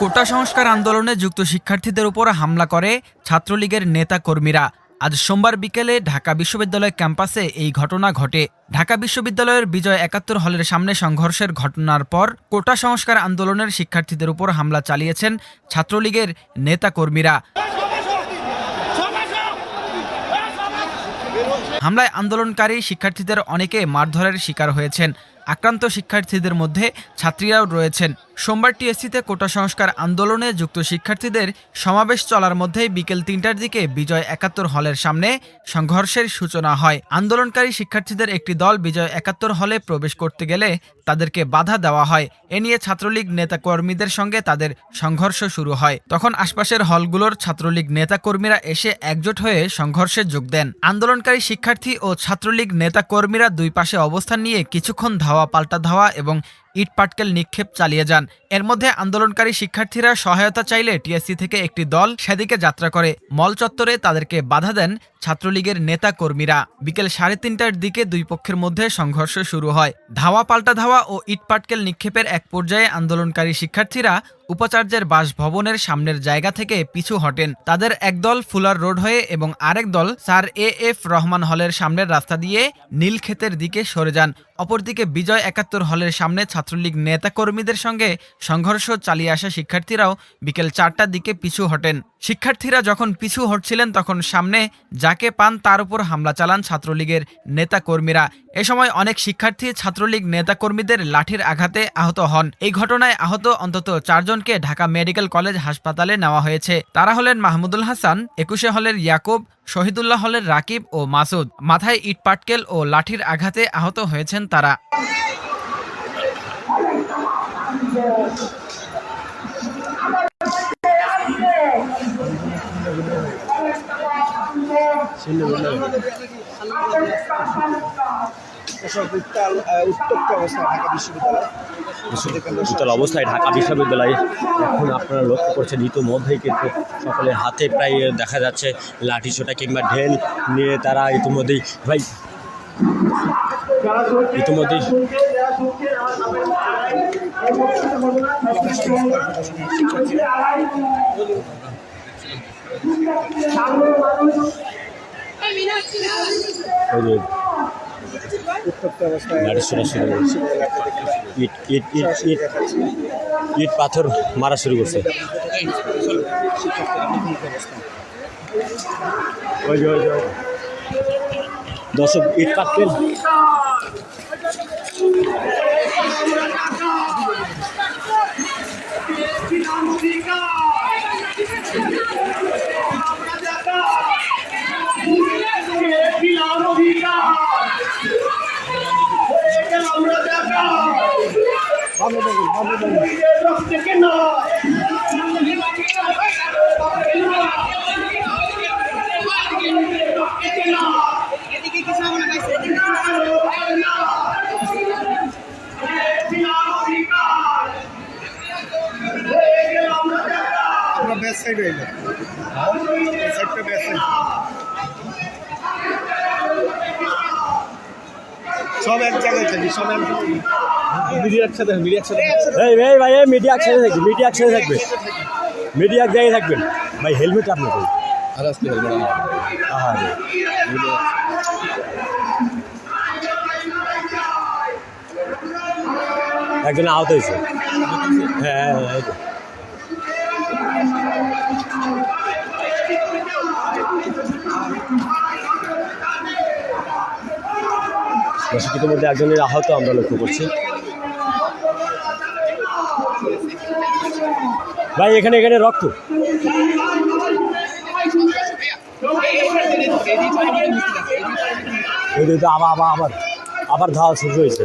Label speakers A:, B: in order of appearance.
A: কোটা সংস্কার আন্দোলনে যুক্ত শিক্ষার্থীদের উপর হামলা করে ছাত্রলীগের নেতা কর্মীরা আজ সোমবার বিকেলে ঢাকা বিশ্ববিদ্যালয় ক্যাম্পাসে এই ঘটনা ঘটে। ঢাকা বিশ্ববিদ্যালয়ের বিজয় একাত্তর হলের সামনে সংঘর্ষের ঘটনার পর কোটা সংস্কার আন্দোলনের শিক্ষার্থীদের উপর হামলা চালিয়েছেন ছাত্রলীগের নেতা কর্মীরা হামলায় আন্দোলনকারী শিক্ষার্থীদের অনেকে মারধরের শিকার হয়েছেন। আক্রান্ত শিক্ষার্থীদের মধ্যে ছাত্রীরাও রয়েছেন। সোমবার টিএসসিতে কোটা সংস্কার আন্দোলনে যুক্ত শিক্ষার্থীদের সমাবেশ চলার মধ্যেই বিকেল তিনটার দিকে বিজয় একাত্তর হলের সামনে সংঘর্ষের সূচনা হয়। আন্দোলনকারী শিক্ষার্থীদের একটি দল বিজয় একাত্তর হলে প্রবেশ করতে গেলে তাদেরকে বাধা দেওয়া হয়। এ নিয়ে ছাত্রলীগ নেতাকর্মীদের সঙ্গে তাদের সংঘর্ষ শুরু হয়। তখন আশপাশের হলগুলোর ছাত্রলীগ নেতাকর্মীরা এসে একজোট হয়ে সংঘর্ষে যোগ দেন। আন্দোলনকারী শিক্ষার্থী ও ছাত্রলীগ নেতাকর্মীরা দুই পাশে অবস্থান নিয়ে কিছুক্ষণ ধাওয়া পাল্টা ধাওয়া এবং ইট পাটকেল নিক্ষেপ চালিয়ে যান। এর মধ্যে আন্দোলনকারী শিক্ষার্থীরা সহায়তা চাইলে টিএসসি থেকে একটি দল সেদিকে যাত্রা করে। মল চত্বরে তাদেরকে বাধা দেন ছাত্রলীগের নেতা কর্মীরা বিকেল সাড়ে তিনটার দিকে দুই পক্ষের মধ্যে সংঘর্ষ শুরু হয়। ধাওয়া পাল্টা ধাওয়া ও ইট পাটকেল নিক্ষেপের এক পর্যায়ে আন্দোলনকারী শিক্ষার্থীরা উপাচার্যের বাসভবনের সামনের জায়গা থেকে পিছু হটেন। তাদের একদল ফুলার রোড হয়ে এবং আরেক দল স্যার এ এফ রহমান হলের সামনের রাস্তা দিয়ে নীলক্ষেতের দিকে সরে যান। অপরদিকে বিজয় একাত্তর হলের সামনে ছাত্রলীগ নেতাকর্মীদের সঙ্গে সংঘর্ষ চালিয়ে আসা শিক্ষার্থীরাও বিকেল চারটার দিকে পিছু হটেন। শিক্ষার্থীরা যখন পিছু হটছিলেন, তখন সামনে যাকে পান তার উপর হামলা চালান ছাত্রলীগের নেতাকর্মীরা। এ সময় অনেক শিক্ষার্থী ছাত্রলীগ নেতাকর্মীদের লাঠির আঘাতে আহত হন। এই ঘটনায় আহত অন্তত চারজনকে ঢাকা মেডিকেল কলেজ হাসপাতালে নেওয়া হয়েছে। তারা হলেন মাহমুদুল হাসান, একুশে হলের ইয়াকুব, শহীদুল্লাহ হলের রাকিব ও মাসুদ। মাথায় ইট পাটকেল ও লাঠির আঘাতে আহত হয়েছেন তারা।
B: উত্তাল
C: অবস্থায় ঢাকা বিশ্ববিদ্যালয়ে। এখন আপনারা লক্ষ্য করছেন ইতিমধ্যেই কিন্তু সকলের হাতে প্রায় দেখা যাচ্ছে লাঠি ছোটা কিংবা ঢেল নিয়ে তারা ইতিমধ্যেই ভাই, ইতিমধ্যেই ইট ইট ইট ইট ইট পাথর মারা শুরু করছে ওই যে, ওই যে, ওই যে। দর্শক ইট
B: ব্যাক সাইড সাইড সব এক জায়গায় থাকি সব এক মিডিয়া একসাথে মিডিয়া একসাথে
C: এই ভাই মিডিয়া একসাথে থাকবে মিডিয়া একসাথে থাকবে। মিডিয়া এক জায়গায় থাকবেন ভাই হেলমেট আপনার কই
B: আর আজকে হেলমেট
C: আহা রে। একজন আহত হয়েছে। হ্যাঁ হ্যাঁ, হ্যাঁ, মধ্যে একজনের আহত আমরা লক্ষ্য করছি। ভাই এখানে এখানে রক্ত। তো আবার আবার আবার আবার ধাওয়া শুরু হয়েছে।